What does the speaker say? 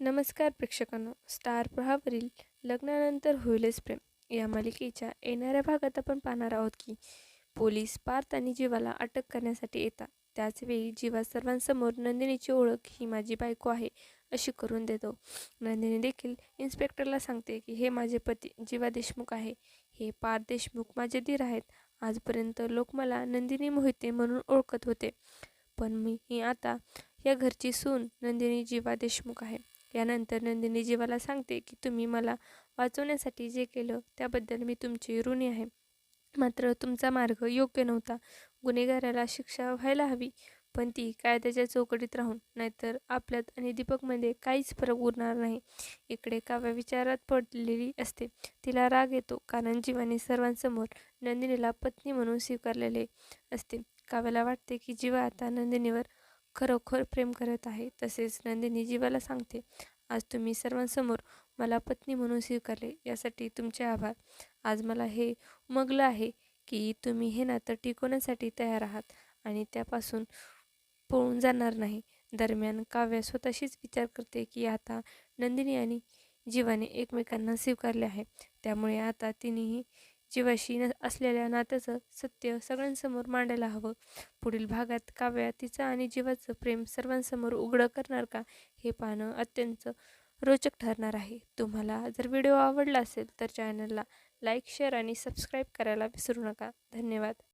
नमस्कार प्रेक्षकांनो. स्टार प्रहावरील लग्नानंतर होईलच प्रेम. या मालिकेच्या येणाऱ्या भागात आपण पाहणार आहोत की पोलीस पार्थ आणि जीवाला अटक करण्यासाठी येतात. त्याचवेळी जीवा सर्वांसमोर नंदिनीची ओळख ही माझी बायको आहे अशी करून देतो. नंदिनी देखील इन्स्पेक्टरला सांगते की हे माझे पती जीवा देशमुख आहे. हे पार्थ देशमुख माझे धीर आहेत. आजपर्यंत लोक मला नंदिनी मोहिते म्हणून ओळखत होते. पण मी ही आता या घरची सून नंदिनी जीवा देशमुख आहे. यानंतर नंदिनी जीवाला सांगते की तुम्ही मला वाचवण्यासाठी जे केलं त्याबद्दल मी तुमची ऋणी आहे. मात्र तुमचा मार्ग योग्य नव्हता. गुन्हेगाराला शिक्षा व्हायला हवी पण ती कायद्याच्या चौकटीत राहून नाहीतर आपल्यात आणि दीपकमध्ये काहीच फरक उरणार नाही. इकडे काव्या विचारात पडलेली असते. तिला राग येतो कारण जीवाने सर्वांसमोर नंदिनीला पत्नी म्हणून स्वीकारलेले असते. काव्याला वाटते की जीवा आता नंदिनीवर खरोखर प्रेम करत आहे तसेच नंदिनी जीवाला सांगते आज तुम्ही सर्वांसमोर मला पत्नी म्हणून स्वीकारले यासाठी तुमचे आभार. आज मला हे उमगलं आहे की तुम्ही हे नातं टिकवण्यासाठी तयार आहात आणि त्यापासून पळून जाणार नाही. दरम्यान काव्य स्वतःशीच विचार करते की आता नंदिनी आणि जीवाने एकमेकांना स्वीकारले आहे. त्यामुळे आता तिनेही जीवाशी न असलेल्या नात्याचं सत्य सगळ्यांसमोर मांडायला हवं. पुढील भागात काव्या तिचं आणि जीवाचं प्रेम सर्वांसमोर उघडं करणार का हे पाहणं अत्यंत रोचक ठरणार आहे. तुम्हाला जर व्हिडिओ आवडला असेल तर चॅनलला लाईक शेअर आणि सबस्क्राईब करायला विसरू नका. धन्यवाद.